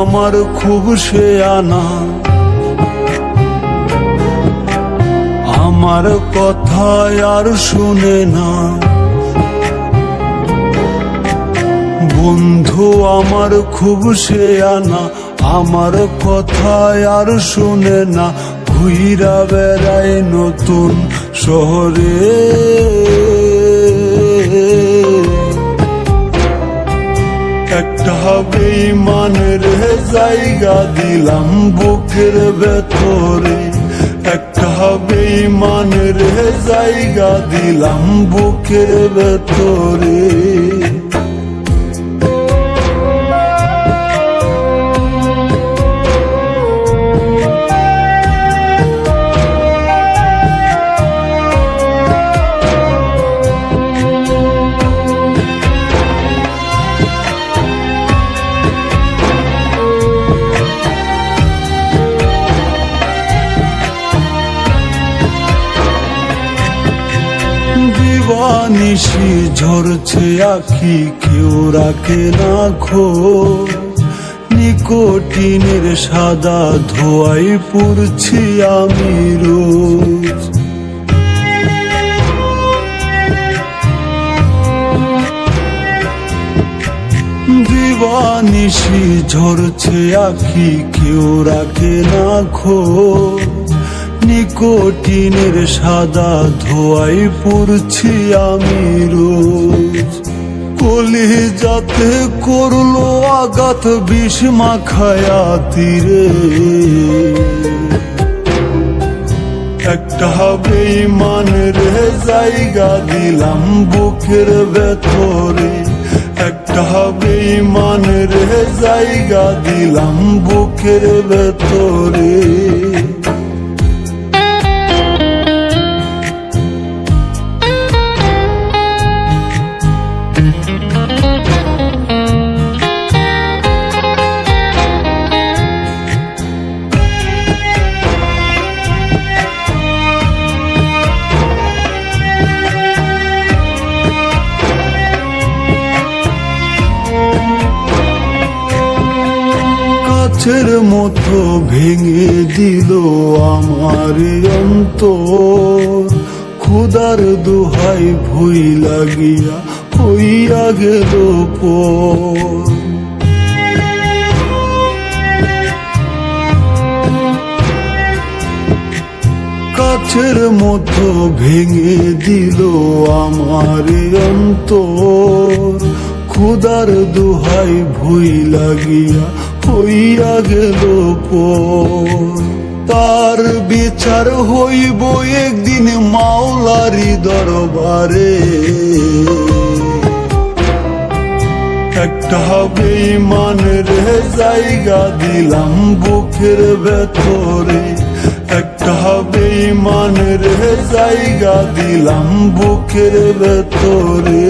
আমার খুব সে আনা। আমার কথা আর শুনে না। বন্ধু, আমার খুব সে আনা। আমার কথা আর শুনে না। ঘুইরা বেড়ায় নতুন শহরে। একটা বেইমানের জায়গা দিলাম বুকের ভেতরে। একটা বেইমানের জায়গা দিলাম বুকের ভেতরে। দিবানিশি ঝরছে আখি, কেউ রাখে না খো নিকোটিনের সাদা ধোয়াই পুরছি আমি রোজ। দিবানিশি ঝরছে আখি, কেউ রাখে না খো নিকোটিনের সাদা ধোয়াই পড়ছি আমি রোজ। কলি যাতে করল আঘাত, বিষ মাখায়া তীরে। একটা রে, জায়গা দিলাম বুকের ভেতরে। একটা বেইমানের জায়গা দিলাম বুকের ভেতরে। কাছের মতো ভেঙে দিল আমার অন্তর। খুদার দুহাই ভুই লাগিয়া হইয়া গেল পর। কাছের মতো ভেঙে দিল আমার অন্তর। খুদার দুহাই ভুই লাগিয়া হইয়া গেল তার বিচার হইব একদিন মাওলারি দরবারে। একটা বেইমানের জায়গা দিলাম বুকের ভেতরে। একটা বেইমানের জায়গা দিলাম বুকের ভেতরে।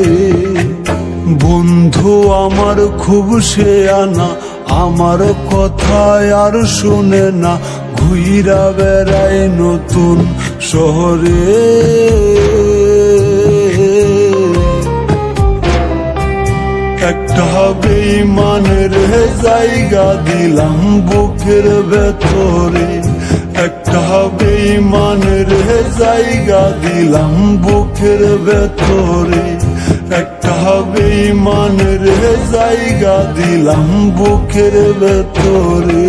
বন্ধু আমার খুব সে আনা আমার কথায় আর শুনে না, ঘুইরা বেড়ায় নতুন শহরে। একটা বেইমানের জায়গা দিলাম বুকের ভেতরে। একটা বেইমানের জায়গা দিলাম বুকের ভেতরে। একটা বেইমানের জায়গা দিলাম বুকের ভেতরে।